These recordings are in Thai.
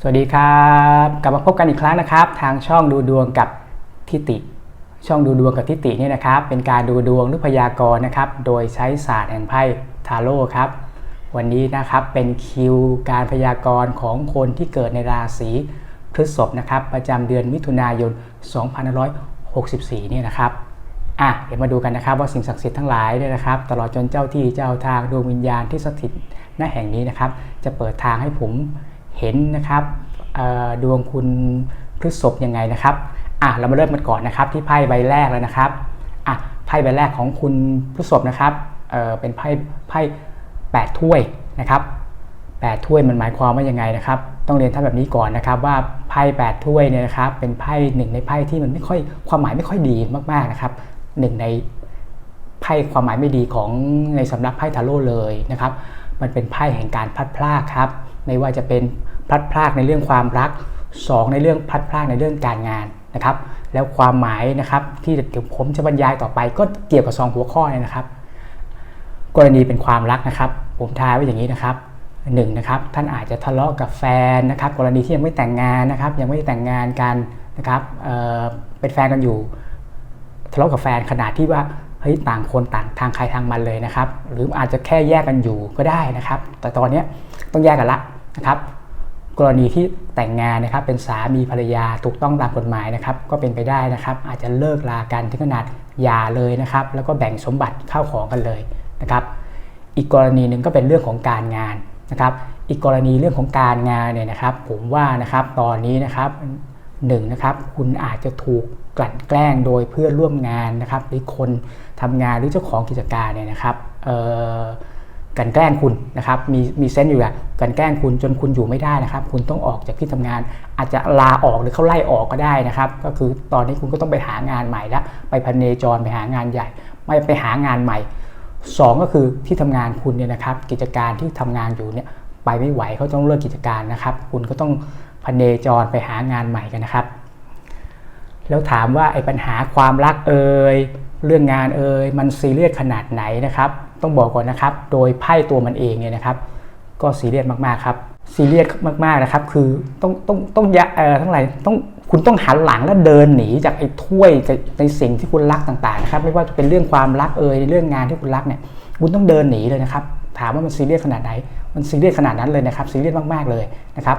สวัสดีครับ กลับมาพบกันอีกครั้งนะครับ ทางช่องดูดวงกับทิติ ช่องดูดวงกับทิติเนี่ยนะครับ เป็นการดูดวงหรือพยากรณ์นะครับ โดยใช้ศาสตร์แห่งไพ่ทาโร่ครับ วันนี้นะครับเป็นคิวการพยากรณ์ของคนที่เกิดในราศีพฤษภนะครับ ประจำเดือนมิถุนายน 2564เนี่ยนะครับอะเดี๋ยวมาดูกันนะครับว่าสิ่งศักดิ์สิทธิ์ทั้งหลายเนี่ยนะครับ ตลอดจนเจ้าที่เจ้าทางดวงวิญญาณที่สถิตณแห่งนี้นะครับ จะเปิดทางให้ผม เห็นนะครับดวงคุณพฤษภยังไงนะครับอะเรามาเริ่มกันก่อนนะครับที่ไพ่ใบแรกแล้วนะครับอะไพ่ใบแรกของคุณพฤษภนะครับเเป็นไพ่ไพ่แปดถ้วยนะครับแปดถ้วยมันหมายความว่ายังไงนะครับ ต้องเรียนท่านแบบนี้ก่อนนะครับ ว่าไพ่แปดถ้วยเนี่ยนะครับ เป็นไพ่หนึ่งในไพ่ที่มันไม่ค่อยความหมายไม่ค่อยดีมากๆนะครับหนึ่งในไพ่ความหมายไม่ดีของในสำนักไพ่ทาโร่เลยนะครับ มันเป็นไพ่แห่งการพลัดพรากครับ ไม่ว่าจะเป็น พลัดพรากในเรื่องความรัก 2 ในเรื่องพลัดพรากในเรื่องการงานนะครับ แล้วความหมายนะครับที่เดี๋ยวผมจะบรรยายต่อไปก็เกี่ยวกับสองหัวข้อเนี่ยนะครับ กรณีเป็นความรักนะครับ ผมทายไว้อย่างนี้นะครับหนึ่งนะครับท่านอาจจะทะเลาะกับแฟนนะครับ กรณีที่ยังไม่แต่งงานนะครับ ยังไม่แต่งงานกันนะครับเเป็นแฟนกันอยู่ ทะเลาะกับแฟนขนาดที่ว่าเฮ้ยต่างคนต่างทางใครทางมันเลยนะครับ หรืออาจจะแค่แยกกันอยู่ก็ได้นะครับ แต่ตอนนี้ต้องแยกกันละนะครับ กรณีที่แต่งงานนะครับเป็นสามีภรรยาถูกต้องตามกฎหมายนะครับก็เป็นไปได้นะครับ อาจจะเลิกลากันถึงขนาดหย่าเลยนะครับ แล้วก็แบ่งสมบัติเข้าของกันเลยนะครับ อีกกรณีหนึ่งก็เป็นเรื่องของการงานนะครับ อีกกรณีเรื่องของการงานเนี่ยนะครับ ผมว่านะครับตอนนี้นะครับหนึ่งนะครับคุณอาจจะถูกกลั่นแกล้งโดยเพื่อนร่วมงานนะครับ หรือคนทำงานหรือเจ้าของกิจการเนี่ยนะครับเอ่อ กันแกล้งคุณนะครับมีมีเซนต์อยู่อะกันแกล้งคุณจนคุณอยู่ไม่ได้นะครับ คุณต้องออกจากที่ทำงาน อาจจะลาออกหรือเขาไล่ออกก็ได้นะครับ ก็คือตอนนี้คุณก็ต้องไปหางานใหม่ละไปพันเนจรไปหางานใหญ่ ไม่ไปหางานใหม่สองก็คือที่ทำงานคุณเนี่ยนะครับ กิจการที่ทำงานอยู่เนี่ยไปไม่ไหวเขาต้องเลิกกิจการนะครับ คุณก็ต้องพันเนจรไปหางานใหม่กันนะครับ แล้วถามว่าไอ้ปัญหาความรักเอ่ย เรื่องงานเอ่ยมันซีเรียสขนาดไหนนะครับ ต้องบอกก่อนนะครับ โดยไพ่ตัวมันเองเนี่ยนะครับ ก็ซีเรียสมากๆครับซีเรียสมากๆนะครับ คือต้องต้องต้องยะเอ่อทั้งหลายต้องคุณต้องหันหลังแล้วเดินหนีจากไอ้ถ้วยในสิ่งที่คุณรักต่างๆนะครับ ไม่ว่าจะเป็นเรื่องความรักเอ่ยเรื่องงานที่คุณรักเนี่ยคุณต้องเดินหนีเลยนะครับ ถามว่ามันซีเรียสขนาดไหน มันซีเรียสขนาดนั้นเลยนะครับซีเรียสมากๆเลยนะครับ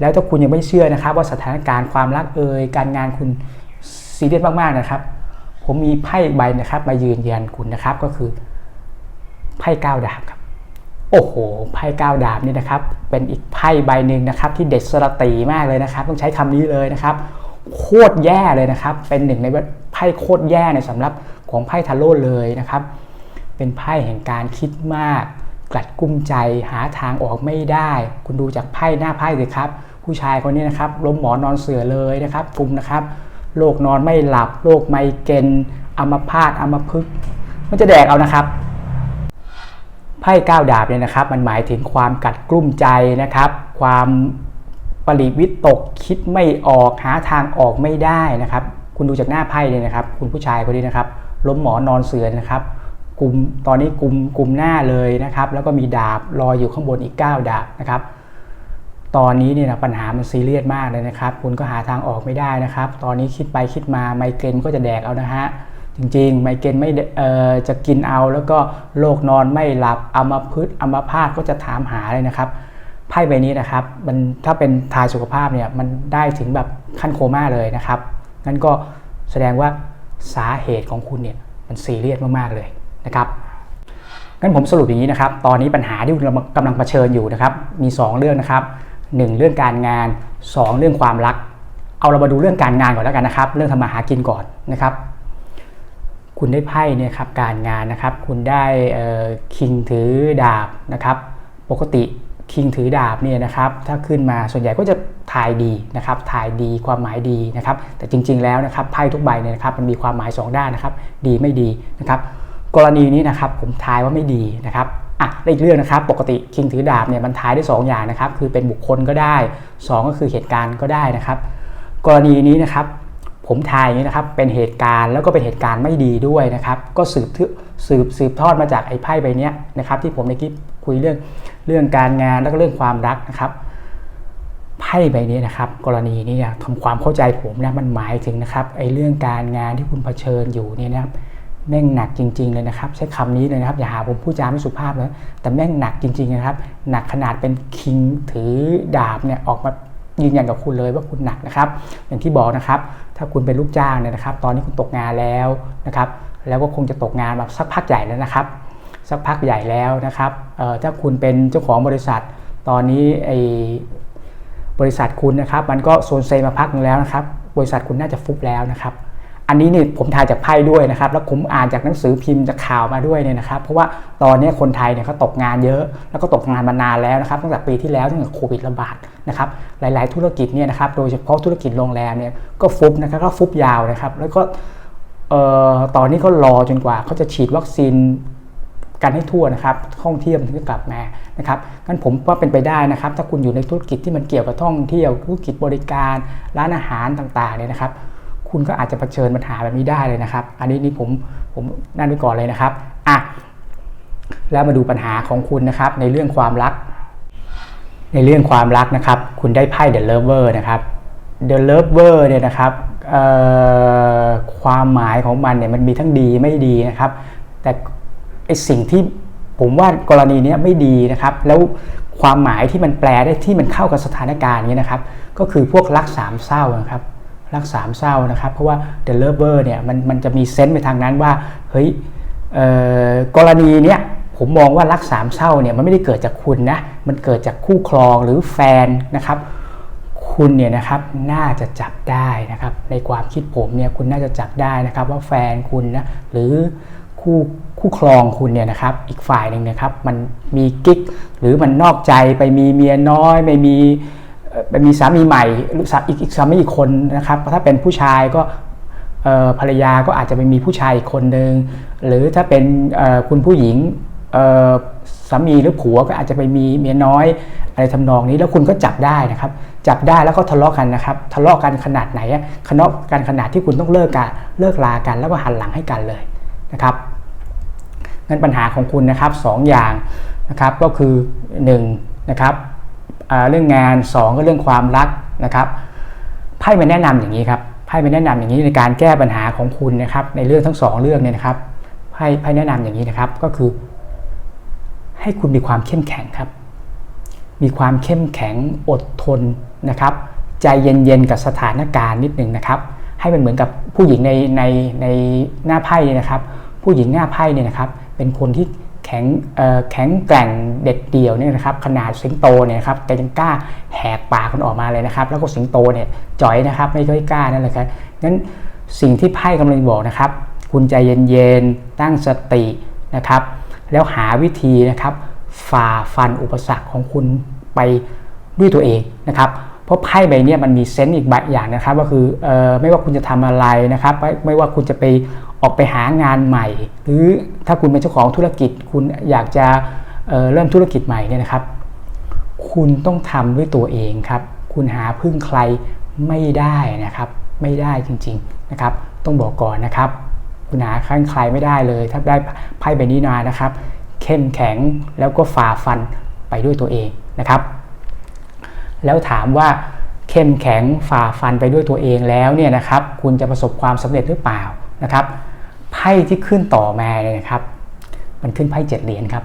แล้วถ้าคุณยังไม่เชื่อนะครับ ว่าสถานการณ์ความรักเอ่ยการงานคุณซีเรียสมากๆนะครับ ผมมีไพ่ใบนะครับมายืนยันคุณนะครับก็คือไพ่เก้าดาบครับ โอ้โหไพ่เก้าดาบนี่นะครับ เป็นอีกไพ่ใบหนึ่งนะครับ ที่เด็ดสระตีมากเลยนะครับ ต้องใช้คำนี้เลยนะครับ โคตรแย่เลยนะครับ เป็นหนึ่งในไพ่โคตรแย่ในสำหรับของไพ่ทาโร่เลยนะครับ เป็นไพ่แห่งการคิดมาก กลัดกุ้มใจหาทางออกไม่ได้ คุณดูจากไพ่หน้าไพ่สิครับ ผู้ชายคนนี้นะครับล้มหมอนนอนเสือเลยนะครับกุมนะครับ โรคนอนไม่หลับ โรคไมเกรนอัมพาตอัมพฤกษ์มันจะแดกเอานะครับไพ่ก้าวดาบเนี่ยนะครับ มันหมายถึงความกัดกลุ้มใจนะครับ ความปริวิตกคิดไม่ออกหาทางออกไม่ได้นะครับ คุณดูจากหน้าไพ่เลยนะครับ คุณผู้ชายคนนี้นะครับ ล้มหมอนอนเสือนะครับกลุ่มตอนนี้กลุ่มกลุ่มหน้าเลยนะครับ แล้วก็มีดาบลอยอยู่ข้างบนอีก 9 ดาบนะครับ ตอนนี้เนี่ยนะปัญหามันซีเรียสมากเลยนะครับ คุณก็หาทางออกไม่ได้นะครับ ตอนนี้คิดไปคิดมาไมเกรนก็จะแดกเอานะฮะจริงๆ ไมเกรนไม่จะกินเอาแล้วก็โรคนอนไม่หลับอัมพฤกษ์อัมพาตก็จะถามหาเลยนะครับไพ่ใบนี้นะครับมันถ้าเป็นทายสุขภาพเนี่ยมันได้ถึงแบบขั้นโคม่าเลยนะครับงั้นก็แสดงว่าสาเหตุของคุณเนี่ยมันซีเรียสมากๆเลยนะครับงั้นผมสรุปอย่างนี้นะครับ ตอนนี้ปัญหาที่คุณกำลังเผชิญอยู่นะครับ มี 2 เรื่องนะครับ 1 เรื่องการงาน 2 เรื่องความรัก เอาเรามาดูเรื่องการงานก่อนแล้วกันนะครับ เรื่องทำมาหากินก่อนนะครับ คุณได้ไพ่เนี่ยครับการงานนะครับ คุณได้คิงถือดาบนะครับ ปกติคิงถือดาบเนี่ยนะครับ ถ้าขึ้นมาส่วนใหญ่ก็จะทายดีนะครับทายดีความหมายดีนะครับ แต่จริง ๆ แล้วนะครับไพ่ทุกใบเนี่ยนะครับมันมีความหมาย 2 ด้านนะครับ ดีไม่ดีนะครับ กรณีนี้นะครับผมทายว่าไม่ดีนะครับ อะและอีกเรื่องนะครับ ปกติคิงถือดาบเนี่ยมันทายได้2อย่างนะครับ คือเป็นบุคคลก็ได้ 2 ก็คือเหตุการณ์ก็ได้นะครับ กรณีนี้นะครับ ผมทายอย่างนี้นะครับ เป็นเหตุการณ์แล้วก็เป็นเหตุการณ์ไม่ดีด้วยนะครับ ก็สืบสืบสืบทอดมาจากไอ้ไพ่ใบนี้นะครับ ที่ผมในคลิปคุยเรื่องเรื่องการงานแล้วก็เรื่องความรักนะครับไพ่ใบนี้นะครับ กรณีนี้นะทำความเข้าใจผมนะมันหมายถึงนะครับไอ้เรื่องการงานที่คุณเผชิญอยู่เนี่ยนะครับ แม่งหนักจริง ๆ เลยนะครับ ใช้คำนี้เลยนะครับ อย่าหาผมพูดจาไม่สุภาพนะแต่แม่งหนักจริง ๆ นะครับ หนักขนาดเป็นคิงถือดาบเนี่ยออกมายืนยันกับคุณเลยว่าคุณหนักนะครับ อย่างที่บอกนะครับ ถ้าคุณเป็นลูกจ้างเนี่ยนะครับ ตอนนี้คุณตกงานแล้วนะครับ แล้วก็คงจะตกงานแบบสักพักใหญ่แล้วนะครับ สักพักใหญ่แล้วนะครับถ้าคุณเป็นเจ้าของบริษัท ตอนนี้ไอ้บริษัทคุณนะครับ มันก็โซนเซมาพักนึงแล้วนะครับ บริษัทคุณน่าจะฟุบแล้วนะครับ อันนี้นี่ผมทายจากไพ่ด้วยนะครับ แล้วผมอ่านจากหนังสือพิมพ์จากข่าวมาด้วยเนี่ยนะครับ เพราะว่าตอนนี้คนไทยเนี่ยเขาตกงานเยอะ แล้วก็ตกงานมานานแล้วนะครับตั้งแต่ปีที่แล้วตั้งแต่โควิดระบาดนะครับ หลาย ๆ ธุรกิจเนี่ยนะครับ โดยเฉพาะธุรกิจโรงแรมเนี่ยก็ฟุบนะครับก็ฟุบยาวนะครับ แล้วก็เอ่อตอนนี้ก็รอจนกว่าเขาจะฉีดวัคซีนกันให้ทั่วนะครับท่องเที่ยวมันถึงจะกลับมานะครับงั้นผมว่าเป็นไปได้นะครับ ถ้าคุณอยู่ในธุรกิจที่มันเกี่ยวกับท่องเที่ยวธุรกิจบริการร้านอาหารต่างๆเนี่ยนะครับ คุณก็อาจจะเผชิญปัญหาแบบนี้ได้เลยนะครับ อันนี้นี่ผมผมนั่นไว้ก่อนเลยนะครับอะแล้วมาดูปัญหาของคุณนะครับ ในเรื่องความรัก ในเรื่องความรักนะครับ คุณได้ไพ่ The Lover นะครับ The Lover เวอร์เนี่ยนะครับความหมายของมันเนี่ยมันมีทั้งดีไม่ดีนะครับ แต่ไอสิ่งที่ผมว่ากรณีเนี้ยไม่ดีนะครับ แล้วความหมายที่มันแปลได้ที่มันเข้ากับสถานการณ์เนี้ยนะครับ ก็คือพวกรักสามเศร้านะครับ รักสามเศร้านะครับ เพราะว่า The Lover เนี่ยมันมันจะมีเซนส์ไปทางนั้นว่าเฮ้ยกรณีเนี้ยผมมองว่ารักสามเศร้าเนี่ยมันไม่ได้เกิดจากคุณนะมันเกิดจากคู่ครองหรือแฟนนะครับ คุณเนี่ยนะครับน่าจะจับได้นะครับ ในความคิดผมเนี่ยคุณน่าจะจับได้นะครับ ว่าแฟนคุณนะหรือคู่คู่ครองคุณเนี่ยนะครับอีกฝ่ายหนึ่งนะครับ มันมีกิ๊กหรือมันนอกใจไปมีเมียน้อยไปมี ไปมีสามีใหม่หรืออีกอีกสามีอีกคนนะครับถ้าเป็นผู้ชายก็ภรรยาก็อาจจะไปมีผู้ชายอีกคนหนึ่งหรือถ้าเป็นคุณผู้หญิงสามีหรือผัวก็อาจจะไปมีเมียน้อยอะไรทำนองนี้แล้วคุณก็จับได้นะครับ จับได้แล้วก็ทะเลาะกันนะครับ ทะเลาะกันขนาดไหนอะทะเลาะกันขนาดที่คุณต้องเลิกกันเลิกลากัน แล้วก็หันหลังให้กันเลยนะครับงั้นปัญหาของคุณนะครับสองอย่างนะครับก็คือ1นะครับ เรื่องงาน 2 ก็เรื่องความรักนะครับไพ่มันแนะนำอย่างนี้ครับไพ่มันแนะนำอย่างนี้ในการแก้ปัญหาของคุณนะครับในเรื่องทั้งสองเรื่องเนี่ยนะครับไพ่ไพ่แนะนำอย่างนี้นะครับก็คือ ให้คุณมีความเข้มแข็งครับ มีความเข้มแข็งอดทนนะครับ ใจเย็นๆกับสถานการณ์นิดหนึ่งนะครับ ให้มันเหมือนกับผู้หญิงในในในหน้าไพ่เนี่ยนะครับ ผู้หญิงหน้าไพ่เนี่ยนะครับ เป็นคนที่ แข็งแข็งแกร่งเด็ดเดี่ยวเนี่ยนะครับขนาดสิงโตเนี่ยครับแต่ยังกล้าแหกปากมันออกมาเลยนะครับ แล้วก็สิงโตเนี่ยจ่อยนะครับไม่ค่อยกล้านั่นแหละครับงั้นสิ่งที่ไพ่กำลังบอกนะครับ คุณใจเย็นๆตั้งสตินะครับ แล้วหาวิธีนะครับฝ่าฟันอุปสรรคของคุณไปด้วยตัวเองนะครับเพราะไพ่ใบนี้มันมีเซนส์อีกแบบอย่างนะครับ ก็คือออไม่ว่าคุณจะทำอะไรนะครับ ไม่ว่าคุณจะไป ออกไปหางานใหม่ หรือถ้าคุณเป็นเจ้าของธุรกิจ คุณอยากจะเเริ่มธุรกิจใหม่เนี่ยนะครับ คุณต้องทำด้วยตัวเองครับ คุณหาพึ่งใครไม่ได้นะครับ ไม่ได้จริงๆนะครับ ต้องบอกก่อนนะครับ คุณหาข้างใครไม่ได้เลย ถ้าได้ไพ่ใบนี้มานะครับ เข้มแข็งแล้วก็ฝ่าฟันไปด้วยตัวเองนะครับ แล้วถามว่าเข้มแข็งฝ่าฟันไปด้วยตัวเองแล้วเนี่ยนะครับ คุณจะประสบความสำเร็จหรือเปล่านะครับ ไพ่ที่ขึ้นต่อมาเนี่ยนะครับ มันขึ้นไพ่เจ็ดเหรียญครับ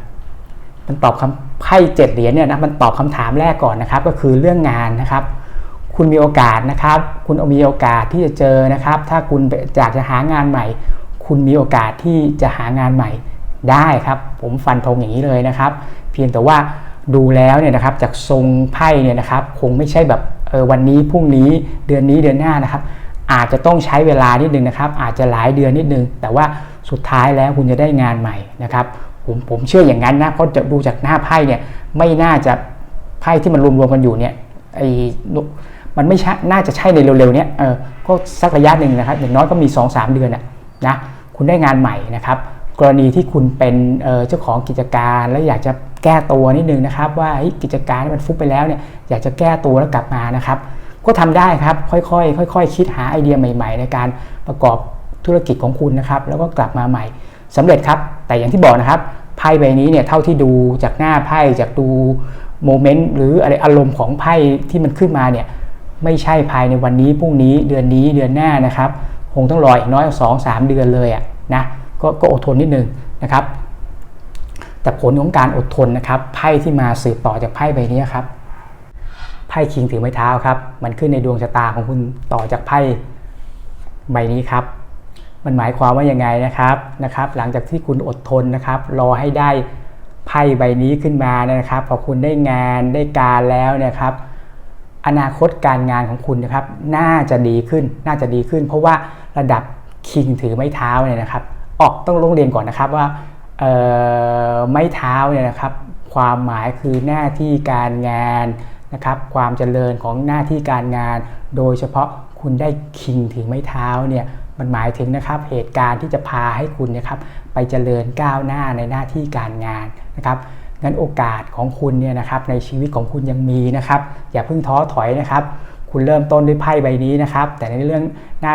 มันตอบคำไพ่เจ็ดเหรียญเนี่ยนะมันตอบคำถามแรกก่อนนะครับ ก็คือเรื่องงานนะครับ คุณมีโอกาสนะครับ คุณมีโอกาสที่จะเจอนะครับ ถ้าคุณอยากจะหางานใหม่ คุณมีโอกาสที่จะหางานใหม่ได้ครับ ผมฟันธงอย่างนี้เลยนะครับ เพียงแต่ว่าดูแล้วเนี่ยนะครับจากทรงไพ่เนี่ยนะครับ คงไม่ใช่แบบเออวันนี้พรุ่งนี้เดือนนี้เดือนหน้านะครับ อาจจะต้องใช้เวลานิดนึงนะครับอาจจะหลายเดือนนิดนึง แต่ว่าสุดท้ายแล้วคุณจะได้งานใหม่นะครับผมผมเชื่ออย่างนั้นนะเพราะจะดูจากหน้าไพ่เนี่ยไม่น่าจะไพ่ที่มันรวมๆกันอยู่เนี่ยไอ้มันไม่ใช่น่าจะใช่ในเร็วๆเนี้ยเออก็สักระยะหนึ่งนะครับอย่างน้อยก็มี 2-3 เดือนนะนะคุณได้งานใหม่นะครับกรณีที่คุณเป็นเจ้าของกิจการแล้วอยากจะแก้ตัวนิดนึงนะครับ ว่ากิจการมันฟุบไปแล้วเนี่ยอยากจะแก้ตัวแล้วกลับมานะครับ ก็ทำได้ครับ ค่อยๆค่อยๆคิดหาไอเดียใหม่ ๆ ในการประกอบธุรกิจของคุณนะครับ แล้วก็กลับมาใหม่สำเร็จครับ แต่อย่างที่บอกนะครับไพ่ใบนี้เนี่ยเท่าที่ดูจากหน้าไพ่จากดูโมเมนต์หรืออะไรอารมณ์ของไพ่ที่มันขึ้นมาเนี่ยไม่ใช่ภายในวันนี้พรุ่งนี้เดือนนี้เดือนหน้านะครับคงต้องรออีกน้อยสองสามเดือนเลยอะนะกก็อดทนนิดนึงนะครับ แต่ผลของการอดทนนะครับไพ่ที่มาสืบต่อจากไพ่ใบนี้ครับ ไพ่คิงถือไม้เท้าครับ มันขึ้นในดวงชะตาของคุณต่อจากไพ่ใบนี้ครับ มันหมายความว่ายังไงนะครับนะครับ หลังจากที่คุณอดทนนะครับ รอให้ได้ไพ่ใบนี้ขึ้นมานะครับ พอคุณได้งานได้การแล้วเนะครับ อนาคตการงานของคุณนะครับ น่าจะดีขึ้น น่าจะดีขึ้น เพราะว่าระดับคิงถือไม้เท้าเนี่ยนะครับ ออกต้องลงเรียนก่อนนะครับว่าไม้เท้าเนี่ยนะครับ ความหมายคือหน้าที่การงาน นะครับความเจริญของหน้าที่การงาน โดยเฉพาะคุณได้คิงถือไม้เท้าเนี่ยมันหมายถึงนะครับเหตุการณ์ที่จะพาให้คุณนะครับไปเจริญก้าวหน้าในหน้าที่การงานนะครับงั้นโอกาสของคุณเนี่ยนะครับในชีวิตของคุณยังมีนะครับอย่าเพิ่งท้อถอยนะครับ คุณเริ่มต้นด้วยไพ่ใบนี้นะครับ แต่ในเรื่องหน้า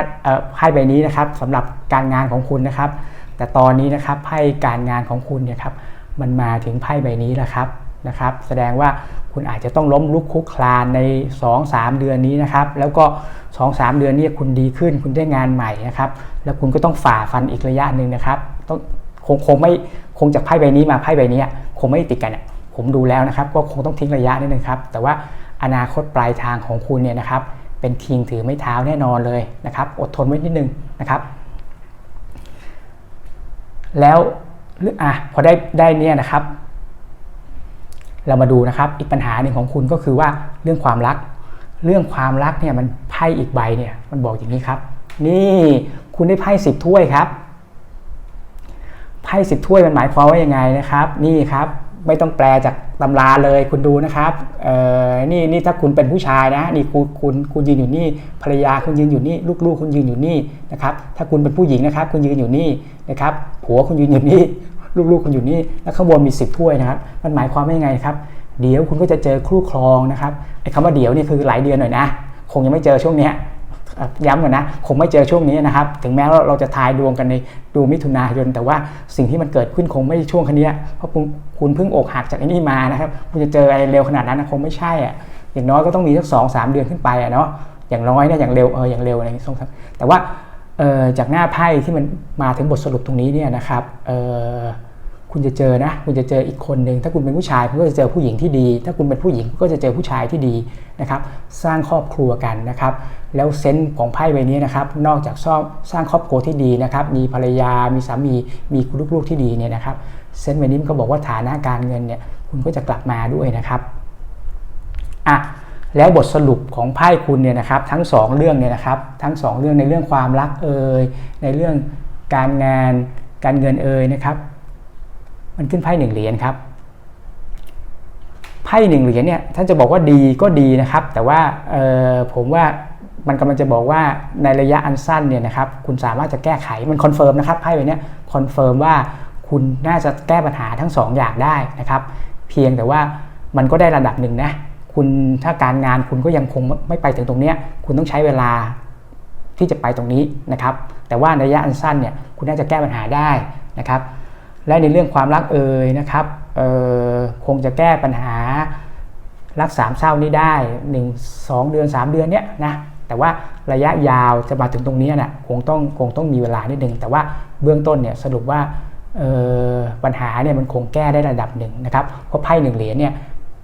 ไพ่ใบนี้นะครับสำหรับการงานของคุณนะครับ แต่ตอนนี้นะครับไพ่การงานของคุณเนี่ยครับมันมาถึงไพ่ใบนี้แล้วครับ นะครับ แสดงว่าคุณอาจจะต้องล้มลุกคุกคลานใน 2-3 เดือนนี้นะครับ แล้วก็ 2-3 เดือนนี้คุณดีขึ้น คุณได้งานใหม่นะครับ แล้วคุณก็ต้องฝ่าฟันอีกระยะหนึ่งนะครับ ต้องคงคงไม่คงจากไพ่ใบนี้มาไพ่ใบนี้คงไม่ติดกันผมดูแล้วนะครับ ก็คงต้องทิ้งระยะนิดนึงครับ แต่ว่าอนาคตปลายทางของคุณเนี่ยนะครับ เป็นคิงถือไม่เท้าแน่นอนเลยนะครับ อดทนไว้นิดนึงนะครับ แล้วอะพอได้ได้เนี่ยนะครับ เรามาดูนะครับ อีกปัญหาหนึ่งของคุณก็คือว่าเรื่องความรัก เรื่องความรักเนี่ยมันไพ่อีกใบเนี่ยมันบอกอย่างนี้ครับ นี่คุณได้ไพ่สิบถ้วยครับไพ่สิบถ้วยมันหมายความว่ายังไงนะครับ นี่ครับไม่ต้องแปลจากตำราเลยคุณดูนะครับเอ่อนี่นี่ถ้าคุณเป็นผู้ชายนะนี่คุณคุณคุณยืนอยู่นี่ภรรยาคุณยืนอยู่นี่ลูกๆ คุณยืนอยู่นี่นะครับถ้าคุณเป็นผู้หญิงนะครับ คุณยืนอยู่นี่นะครับผัวคุณยืนอยู่นี่ ลูกๆคุณอยู่นี่แล้วข้างบนมีสิบถ้วยนะครับมันหมายความว่ายังไงครับเดี๋ยวคุณก็จะเจอคู่ครองนะครับไอ้คำว่าเดี๋ยวนี่คือหลายเดือนหน่อยนะ คงยังไม่เจอช่วงนี้ย้ำก่อนนะคงไม่เจอช่วงนี้นะครับ ถึงแม้ว่าเราจะทายดวงกันในดูมิถุนายน แต่ว่าสิ่งที่มันเกิดขึ้นคงไม่ช่วงคันนี้เพราะคุณเพิ่งอกหักจากไอ้นี่มานะครับ คุณจะเจออะไรเร็วขนาดนั้นคงไม่ใช่อะอย่างน้อยก็ต้องมีสักสองสามเดือนขึ้นไปอะเนาะอย่างน้อยเนี่ยอย่างเร็วเอออย่างเร็วอะไรอย่างนี้แต่ว่า จากหน้าไพ่ที่มันมาถึงบทสรุปตรงนี้เนี่ยนะครับคุณจะเจอนะคุณจะเจออีกคนหนึ่งถ้าคุณเป็นผู้ชายคุณก็จะเจอผู้หญิงที่ดี ถ้าคุณเป็นผู้หญิงก็จะเจอผู้ชายที่ดีนะครับ สร้างครอบครัวกันนะครับ แล้วเซนส์ของไพ่ใบนี้นะครับ นอกจากสร้างสร้างครอบครัวที่ดีนะครับ มีภรรยา มีสามี มีลูกๆที่ดีเนี่ยนะครับ เซนส์ใบนี้มันก็บอกว่าฐานะการเงินเนี่ยคุณก็จะกลับมาด้วยนะครับอะ แล้วบทสรุปของไพ่คุณเนี่ยนะครับทั้ง 2 เรื่องเนี่ยนะครับทั้ง 2 เรื่องในเรื่องความรักเอ่ยในเรื่องการงานการเงินเอ่ยนะครับ มันขึ้นไพ่หนึ่งเหรียญครับไพ่หนึ่งเหรียญเนี่ยท่านจะบอกว่าดีก็ดีนะครับ แต่ว่าผมว่ามันกำลังจะบอกว่าในระยะอันสั้นเนี่ยนะครับคุณสามารถจะแก้ไขมันคอนเฟิร์มนะครับไพ่ใบนี้คอนเฟิร์มว่าคุณน่าจะแก้ปัญหาทั้ง2ออย่างได้นะครับ เพียงแต่ว่ามันก็ได้ระดับหนึ่งนะ คุณถ้าการงานคุณก็ยังคงไม่ไปถึงตรงนี้คุณต้องใช้เวลาที่จะไปตรงนี้นะครับ แต่ว่าระยะอันสั้นเนี่ยคุณน่าจะแก้ปัญหาได้นะครับ และในเรื่องความรักเอ่ยนะครับคงจะแก้ปัญหารักสามเศร้านี้ได้ 1 2 เดือน 3 เดือนเนี้ยนะแต่ว่าระยะยาวจะมาถึงตรงนี้นะ่ะคงต้องคงต้องมีเวลานิดนึงแต่ว่าเบื้องต้นเนี่ยสรุปว่าปัญหาเนี่ยมันคงแก้ได้ระดับหนึ่งนะครับเพราะไพ่หนึ่งเหรียญเนี่ย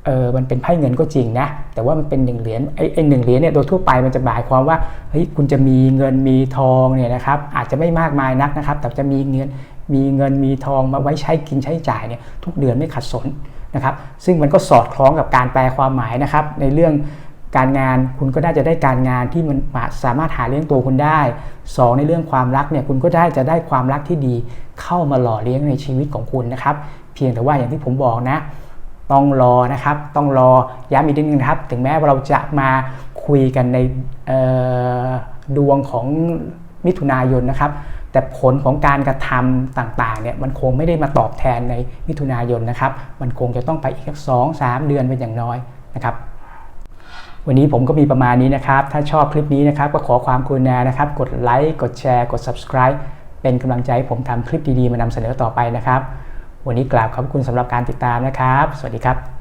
เออมันเป็นไพ่เงินก็จริงนะ แต่ว่ามันเป็นหนึ่งเหรียญไอ้ไอ้หนึ่งเหรียญเนี่ยโดยทั่วไปมันจะหมายความว่าเฮ้ยคุณจะมีเงินมีทองเนี่ยนะครับอาจจะไม่มากมายนักนะครับ แต่จะมีเงินมีเงินมีทองมาไว้ใช้กินใช้จ่ายเนี่ยทุกเดือนไม่ขัดสนนะครับ ซึ่งมันก็สอดคล้องกับการแปลความหมายนะครับ ในเรื่องการงานคุณก็ได้จะได้การงานที่มันสามารถหาเลี้ยงตัวคุณได้ 2 ในเรื่องความรักเนี่ยคุณก็ได้จะได้ความรักที่ดีเข้ามาหล่อเลี้ยงในชีวิตของคุณนะครับ เพียงแต่ว่าอย่างที่ผมบอกนะ ต้องรอนะครับ ต้องรอย้ำอีกนิดนึงนะครับ ถึงแม้ว่าเราจะมาคุยกันในดวงของมิถุนายนนะครับ แต่ผลของการกระทำต่างๆเนี่ยมันคงไม่ได้มาตอบแทนในมิถุนายนนะครับ มันคงจะต้องไปอีกสักสองสามเดือนเป็นอย่างน้อยนะครับ วันนี้ผมก็มีประมาณนี้นะครับ ถ้าชอบคลิปนี้นะครับ ก็ขอความกรุณานะครับ กดไลค์กดแชร์ กด subscribe เป็นกำลังใจให้ผมทำคลิปดีๆมานำเสนอต่อไปนะครับ วันนี้กราบขอบคุณสำหรับการติดตามนะครับ สวัสดีครับ